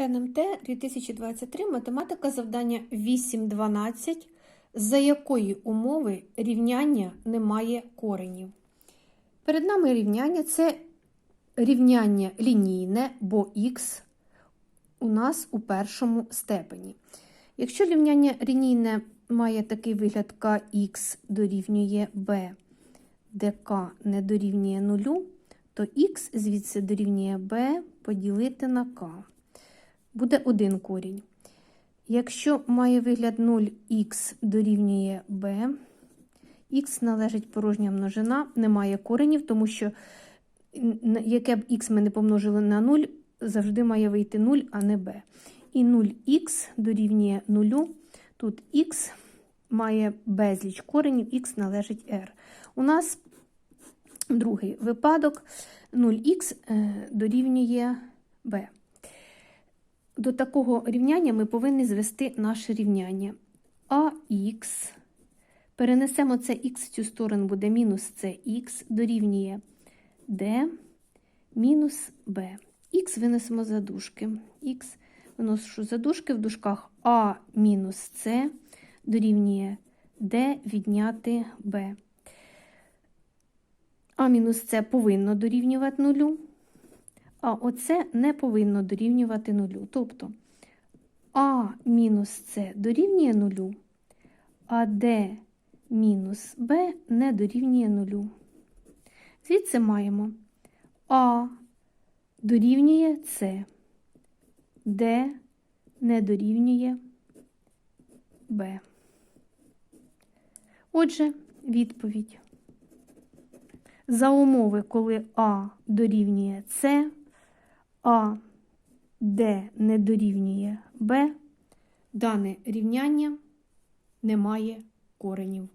НМТ 2023, математика завдання 8.12, за якої умови рівняння не має коренів. Перед нами рівняння це рівняння лінійне, бо х у нас у першому степені. Якщо рівняння лінійне має такий вигляд kx дорівнює b, де k не дорівнює нулю, то х звідси дорівнює b поділити на k. Буде один корінь. Якщо має вигляд 0х дорівнює b, х належить порожня множина, немає коренів, тому що яке б х ми не помножили на 0, завжди має вийти 0, а не b. І 0х дорівнює 0. Тут х має безліч коренів, х належить r. У нас другий випадок 0х е, дорівнює b. До такого рівняння ми повинні звести наше рівняння. АХ. Перенесемо це х в цю сторону, буде мінус cx дорівнює d мінус b. Х винесемо за дужки. Х виношу за дужки в дужках а мінус c дорівнює d відняти b. А мінус c повинно дорівнювати нулю. А оце не повинно дорівнювати нулю. Тобто А мінус С дорівнює нулю, а Д мінус Б не дорівнює нулю. Звідси маємо А дорівнює С, Д не дорівнює Б. Отже, відповідь. За умови, коли А дорівнює С, А, Д не дорівнює Б, дане рівняння не має коренів.